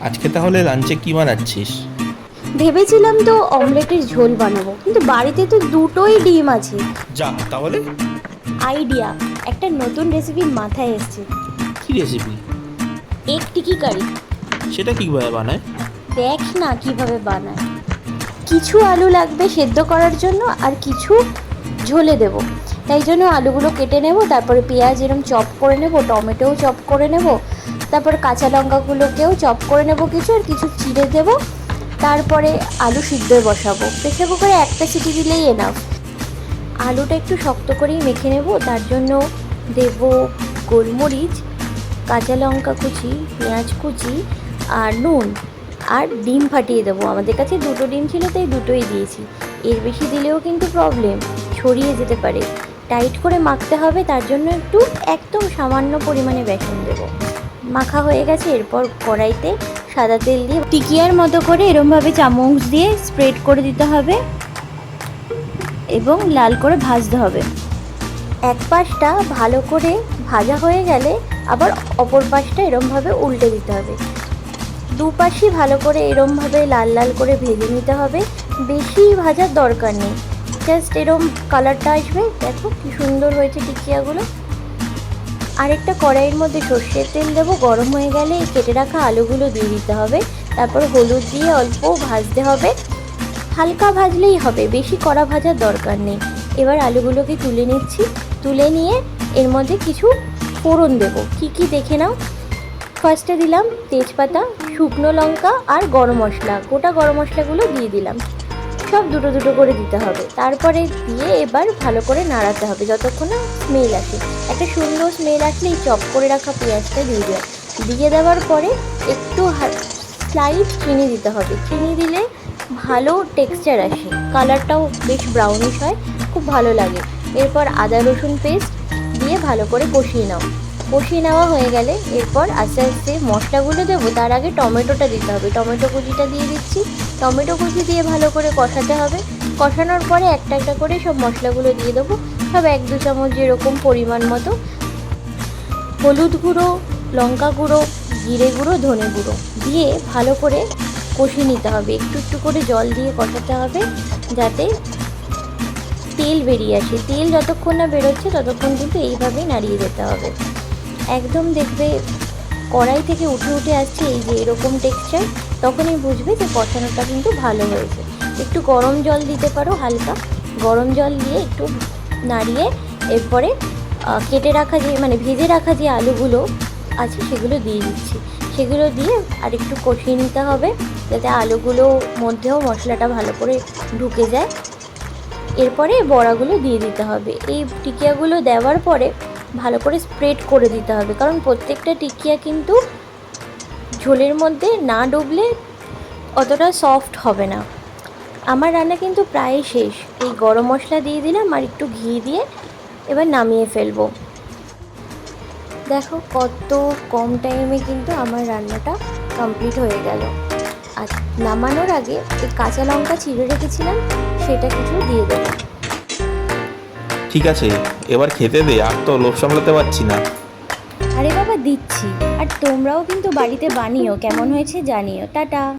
আজকে তাহলে লাঞ্চে কি বানাচ্ছিস? ভেবেছিলাম তো অমলেটের ঝোল বানাবো কিন্তু বাড়িতে তো দুটোই ডিম আছে। যা তাহলে? আইডিয়া একটা নতুন রেসিপি মাথায় এসেছে। কি রেসিপি এক টিকি কারি সেটা কীভাবে বানায়? দেখ না কীভাবে বানায়। কিছু আলু লাগবে সেদ্ধ করার জন্য আর কিছু ঝোলে দেব। তাই জন্য আলুগুলো কেটে নেব, তারপরে পেঁয়াজ এরম চপ করে নেব, টমেটোও চপ করে নেব, তারপর কাঁচা লঙ্কাগুলোকেও চপ করে নেব কিছু আর কিছু চিড়ে দেব, তারপরে আলু সিদ্ধ বসাবো। প্রেসার কুকারে একটা সিটি দিলেই এনাফ আলুটা একটু শক্ত করেই মেখে নেব, তার জন্য দেব গোলমরিচ, কাঁচা লঙ্কা কুচি, পেঁয়াজ কুচি আর নুন আর ডিম ফাটিয়ে দেবো। আমাদের কাছে দুটো ডিম ছিল, তাই দুটোই দিয়েছি। এর বেশি দিলেও কিন্তু প্রবলেম ছড়িয়ে যেতে পারে। টাইট করে মাখতে হবে, তার জন্য একটু একদম সামান্য পরিমাণে বেসন দেবো। মাখা হয়ে গেছে, এরপর কড়াইতে সাদা তেল দিয়ে টিকিয়ার মতো করে এরমভাবে চামচ দিয়ে স্প্রেড করে দিতে হবে এবং লাল করে ভাজতে হবে। এক পাশটা ভালো করে ভাজা হয়ে গেলে আবার অপর পাশটা এরমভাবে উল্টে দিতে হবে। দুপাশই ভালো করে এরমভাবে লাল লাল করে ভেজে নিতে হবে, বেশি ভাজার দরকার নেই। জাস্ট এরম কালারটা আসবে। দেখো কি সুন্দর হয়েছে টিকিয়াগুলো আরেকটা কড়াইয়ের মধ্যে সর্ষের তেল দেবো। গরম হয়ে গেলে এই কেটে রাখা আলুগুলো দিয়ে দিতে হবে। তারপর হলুদ দিয়ে অল্প ভাজতে হবে। হালকা ভাজলেই হবে, বেশি কড়া ভাজার দরকার নেই। এবার আলুগুলোকে তুলে নিচ্ছি। তুলে নিয়ে এর মধ্যে কিছু ফোড়ন দেবো। কি কি দেখে নাও? ফার্স্টে দিলাম তেজপাতা, শুকনো লঙ্কা আর গরম মশলা। গোটা গরম মশলাগুলো দিয়ে দিলাম। সব দুটো দুটো করে দিতে হবে। তারপরে দিয়ে এবার ভালো করে নাড়াতে হবে, যতক্ষণ না স্মেল আসে। একটা সুন্দর স্মেল আসলে এই চপ করে রাখা পেঁয়াজটা দিয়ে দেওয়া। দিয়ে দেওয়ার পরে একটু স্লাইড চিনি দিতে হবে। চিনি দিলে ভালো টেক্সচার আসে। কালারটাও বেশ ব্রাউনিশ হয়, খুব ভালো লাগে। এরপর আদা রসুন পেস্ট দিয়ে ভালো করে কষিয়ে নাও। কষিয়ে নেওয়া হয়ে গেলে এরপর আস্তে আস্তে মশলাগুলো দেবো, তার আগে টমেটোটা দিতে হবে। টমেটো কুচিটা দিয়ে দিচ্ছি। টমেটো কুচি দিয়ে ভালো করে কষাতে হবে। কষানোর পরে একটা একটা করে সব মশলাগুলো দিয়ে দেবো। সব এক দু চামচ যেরকম পরিমাণ মতো। হলুদ গুঁড়ো, লঙ্কা গুঁড়ো, জিরে গুঁড়ো, ধনে গুঁড়ো দিয়ে ভালো করে কষিয়ে নিতে হবে। একটু একটু করে জল দিয়ে কষাতে হবে যাতে তেল বেরিয়ে আসে। তেল যতক্ষণ না বেরোচ্ছে ততক্ষণ কিন্তু এইভাবেই নাড়িয়ে যেতে হবে। একদম দেখবে কড়াই থেকে উঠে উঠে আসছে এই যে এরকম টেক্সচার তখনই বুঝবে যে কষানোটা কিন্তু ভালো হয়েছে। একটু গরম জল দিতে পারো হালকা। গরম জল দিয়ে একটু নাড়িয়ে এরপরে কেটে রাখা যে মানে ভেজে রাখা যে আলুগুলো আছে সেগুলো দিয়ে দিচ্ছি। সেগুলো দিয়ে আর একটু কষিয়ে নিতে হবে যাতে আলুগুলো মধ্যেও মশলাটা ভালো করে ঢুকে যায়। এরপরে বড়াগুলো দিয়ে দিতে হবে। এই টিকিয়াগুলো দেওয়ার পরে ভালো করে স্প্রেড করে দিতে হবে। কারণ প্রত্যেকটা টিকিয়া কিন্তু ঝোলের মধ্যে না ডুবলে অতটা সফট হবে না। আমার রান্না কিন্তু প্রায় শেষ। এই গরম মশলা দিয়ে দিলাম আর একটু ঘি দিয়ে এবার নামিয়ে ফেলব। দেখো কত কম টাইমে কিন্তু আমার রান্নাটা কমপ্লিট হয়ে গেল। আর নামানোর আগে এই কাঁচা লঙ্কা চিড়ে রেখেছিলাম, সেটা কিছু দিয়ে দেবো। ঠিক আছে, এবার খেতে দে, আর তো লোভ সামলাতে পারছি না। আরে বাবা, দিচ্ছি। আর তোমরাও কিন্তু বাড়িতে বানিও, কেমন হয়েছে জানিও। টাটা।